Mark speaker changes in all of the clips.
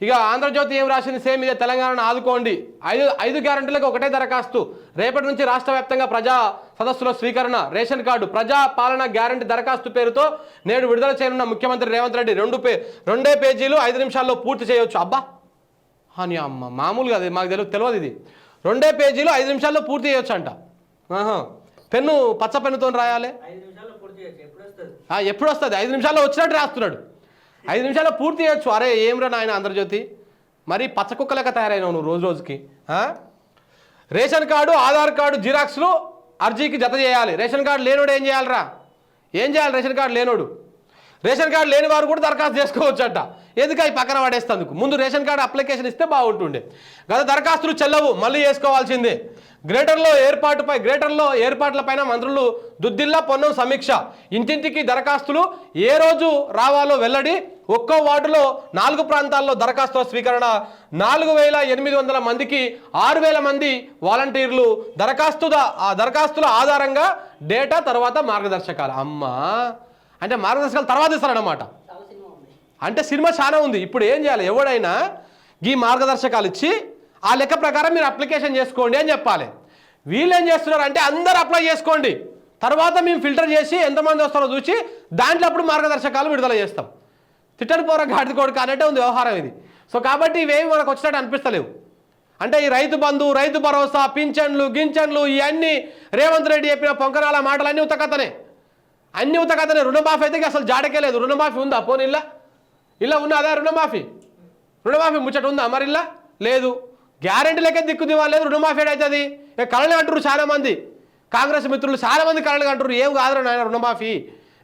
Speaker 1: ఇక ఆంధ్రజ్యోతి ఏం రాసింది? సేమ్ ఇదే తెలంగాణను ఆదుకోండి. ఐదు ఐదు గ్యారంటీలకు ఒకటే దరఖాస్తు. రేపటి నుంచి రాష్ట్ర వ్యాప్తంగా ప్రజా సదస్సులో స్వీకరణ రేషన్ కార్డు ప్రజా పాలన గ్యారంటీ దరఖాస్తు పేరుతో నేడు విడుదల చేయనున్న ముఖ్యమంత్రి రేవంత్ రెడ్డి రెండు పే రెండే పేజీలు ఐదు నిమిషాల్లో పూర్తి చేయొచ్చు. అబ్బా! అని అమ్మ మామూలుగా అది మాకు తెలియదు తెలియదు ఇది. రెండే పేజీలు ఐదు నిమిషాల్లో పూర్తి చేయొచ్చు అంట. పెన్ను పచ్చ పెన్నుతో రాయాలి?
Speaker 2: ఎప్పుడు వస్తుంది
Speaker 1: ఐదు నిమిషాల్లో వచ్చినట్టు రాస్తున్నాడు. ఐదు నిమిషాల్లో పూర్తి చేయొచ్చు. అరే ఏమ్రా నాయన ఆంధ్రజ్యోతి మరి పచ్చ తయారైనావు నువ్వు రోజు రోజుకి రేషన్ కార్డు ఆధార్ కార్డు జిరాక్స్లు అర్జీకి జత చేయాలి. రేషన్ కార్డు లేనోడు ఏం చేయాలిరా? ఏం చేయాలి రేషన్ కార్డు లేనోడు? రేషన్ కార్డు లేని వారు కూడా దరఖాస్తు చేసుకోవచ్చట. ఎందుకు అవి పక్కన పడేస్తందుకు ముందు రేషన్ కార్డు అప్లికేషన్ ఇస్తే బాగుంటుండే. గత దరఖాస్తులు చెల్లవు మళ్ళీ చేసుకోవాల్సిందే. గ్రేటర్లో ఏర్పాటుపై గ్రేటర్లో ఏర్పాట్లపైన మంత్రులు దుద్దిల్లా పొన్నం సమీక్ష. ఇంటింటికి దరఖాస్తులు ఏ రోజు రావాలో వెల్లడి ఒక్కో వార్డులో నాలుగు ప్రాంతాల్లో దరఖాస్తుల స్వీకరణ నాలుగు వేల ఎనిమిది వందల మందికి ఆరు వేల మంది వాలంటీర్లు దరఖాస్తుద ఆ దరఖాస్తుల ఆధారంగా డేటా తర్వాత మార్గదర్శకాలు. అమ్మా! అంటే మార్గదర్శకాలు తర్వాత ఇస్తారన్నమాట. అంటే సినిమా చాలా ఉంది. ఇప్పుడు ఏం చేయాలి? ఎవడైనా ఈ మార్గదర్శకాలు ఇచ్చి ఆ లెక్క ప్రకారం మీరు అప్లికేషన్ చేసుకోండి అని చెప్పాలి. వీళ్ళు ఏం చేస్తున్నారు అంటే అందరు అప్లై చేసుకోండి. తర్వాత మేము ఫిల్టర్ చేసి ఎంతమంది వస్తారో చూసి దాంట్లో అప్పుడు మార్గదర్శకాలు విడుదల చేస్తాం. తిట్టని పోర గాడిద కొడుకు అన్నట్టే ఉంది వ్యవహారం ఇది. సో కాబట్టి ఇవేమి మనకు వచ్చినట్టు అనిపిస్తలేవు. అంటే ఈ రైతు బంధు రైతు భరోసా పింఛన్లు గించన్లు ఇవన్నీ రేవంత్ రెడ్డి చెప్పిన పొంకరాల మాటలు అన్నీ ఉతకతనే అన్ని ఉతకతనే రుణమాఫీ అయితే అసలు జాడకే లేదు. రుణమాఫీ ఉందా? పోనీ ఇల్లా? ఇలా ఉన్నదా రుణమాఫీ? రుణమాఫీ ముచ్చట ఉందా మరి ఇలా లేదు. గ్యారెంటీ లెక్క దిక్కు దివాలేదు రుణమాఫీ అవుతుంది? ఇక కళలు అంటారు చాలా మంది కాంగ్రెస్ మిత్రులు చాలా మంది కళలు అంటారు ఏం కాదురా నాయన రుణమాఫీ?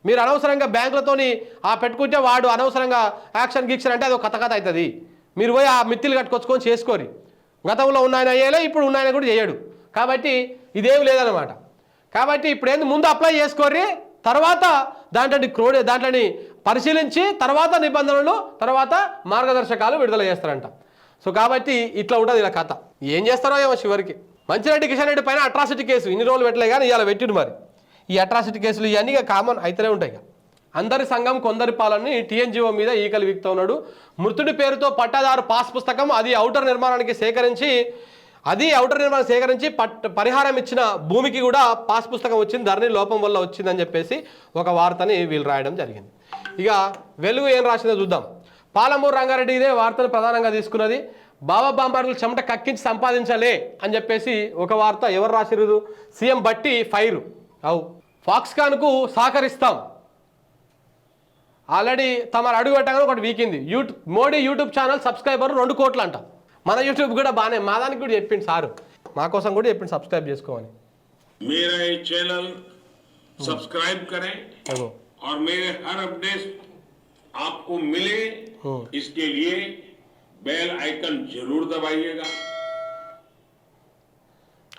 Speaker 1: మీరు అనవసరంగా బ్యాంకులతోని ఆ పెట్టుకుంటే వాడు అనవసరంగా యాక్షన్ గీక్షన్ అంటే అది ఒక కథ కథ అవుతుంది. మీరు పోయి ఆ మిత్తిలు కట్టుకొచ్చుకొని చేసుకోరి. గతంలో ఉన్నాయన అయ్యేలే ఇప్పుడు ఉన్నాయన కూడా చేయడు. కాబట్టి ఇదేమి లేదనమాట కాబట్టి ఇప్పుడు ఏంది ముందు అప్లై చేసుకోర్రి. తర్వాత దాంట్లోని క్రోడి దాంట్లోని పరిశీలించి తర్వాత నిబంధనలు తర్వాత మార్గదర్శకాలు విడుదల చేస్తారంట. సో కాబట్టి ఇట్లా ఉంటుంది ఇలా కథ. ఏం చేస్తారో ఏమో చివరికి. మంచిరెడ్డి కిషన్ రెడ్డి పైన అట్రాసిటీ కేసు. ఇన్ని రోజులు పెట్టలే కానీ ఇలా పెట్టిండు మరి. ఈ అట్రాసిటీ కేసులు ఇవన్నీ కామన్ అయితేనే ఉంటాయి అందరి సంఘం కొందరి పాలని టీఎన్జిఓ మీద ఈకలు వీక్తా ఉన్నాడు. మృతుడి పేరుతో పట్టాదారు పాస్ పుస్తకం అది ఔటర్ నిర్మాణానికి సేకరించి అది ఔటర్ నిర్మాణం సేకరించి పరిహారం ఇచ్చిన భూమికి కూడా పాస్ పుస్తకం వచ్చింది ధరణి లోపం వల్ల వచ్చిందని చెప్పేసి ఒక వార్తని వీళ్ళు రాయడం జరిగింది. ఇక వెలుగు ఏం రాసిందో చూద్దాం. పాలమూరు రంగారెడ్డి ఇదే వార్తను ప్రధానంగా తీసుకున్నది. బాబా బాంబార్లు చెమట కక్కించి సంపాదించాలే అని చెప్పేసి ఒక వార్త ఎవరు రాసిరు సీఎం బట్టి ఫైరు. అవు. ఫాక్స్కాన్కు సహకరిస్తాం. ఆల్రెడీ తమ అడుగు పెట్టగానే ఒకటి వీకింది. YouTube Modi YouTube channel subscriber రెండు కోట్లు అంట మన యూట్యూబ్ కూడా బాగానే మా దానికి కూడా చెప్పిండు సారు మా కోసం కూడా చెప్పిండు సబ్స్క్రైబ్ చేసుకోమని
Speaker 3: मेरा ये चैनल सब्सक्राइब करें
Speaker 1: అగో
Speaker 3: और मेरे हर अपडेट आपको मिले इसके लिए बेल आइकन जरूर दबाइएगा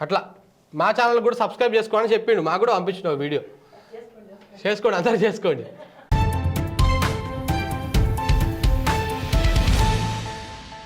Speaker 1: అట్లా మా ఛానల్ కూడా సబ్స్క్రైబ్ చేసుకోమని చెప్పిండు మాకు కూడా పంపించిన వీడియో చేసుకోండి అందరూ చేసుకోండి